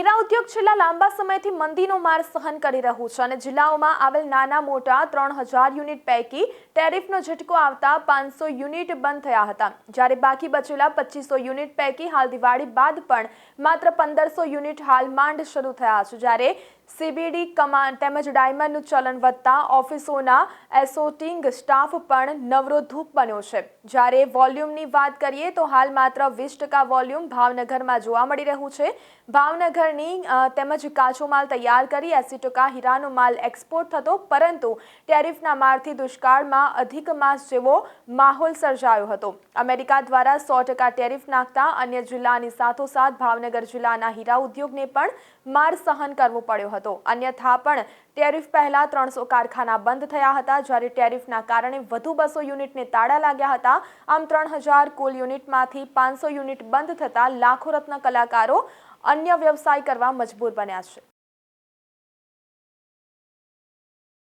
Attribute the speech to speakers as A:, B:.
A: હીરા ઉદ્યોગ છેલ્લા લાંબા સમયથી મંદીનો માર સહન કરી રહ્યું છે અને જિલ્લાઓમાં આવેલ નાના મોટા ત્રણ હજાર યુનિટ પૈકી ટેરિફનો ઝટકો આવતા પાંચસો યુનિટ બંધ થયા હતા. જ્યારે બાકી બચેલા પચીસો યુનિટ પૈકી હાલ દિવાળી બાદ પણ માત્ર પંદરસો યુનિટ હાલ માંડ શરૂ થયા છે. જ્યારે સીબીડી કમાન્ડ તેમજ ડાયમંડનું ચલણ વધતા ઓફિસોના એસોટિંગ સ્ટાફ પણ નવરોધૂપ બન્યો છે. જ્યારે વોલ્યુમની વાત કરીએ તો હાલ માત્ર વીસ ટકા વોલ્યુમ ભાવનગરમાં જોવા મળી રહ્યું છે. ભાવનગરની તેમજ કાચો માલ તૈયાર કરી એસી ટકા હીરાનો માલ એક્સપોર્ટ થતો, પરંતુ ટેરિફના મારથી દુષ્કાળમાં અધિક માસ જેવો માહોલ સર્જાયો હતો. અમેરિકા દ્વારા સો ટકા ટેરિફ નાખતા અન્ય જિલ્લાની સાથોસાથ ભાવનગર જિલ્લાના હીરા ઉદ્યોગને પણ માર સહન કરવો પડ્યો હતો. અન્યથા પણ ટેરિફ પહેલા ત્રણસો કારખાના બંધ થયા હતા. જ્યારે ટેરિફના કારણે વધુ બસો યુનિટને તાળા લાગ્યા હતા. આમ ત્રણ હજાર કુલ યુનિટમાંથી પાંચસો યુનિટ બંધ થતાં લાખો રત્ન કલાકારો અન્ય વ્યવસાય કરવા મજબૂર બન્યા છે.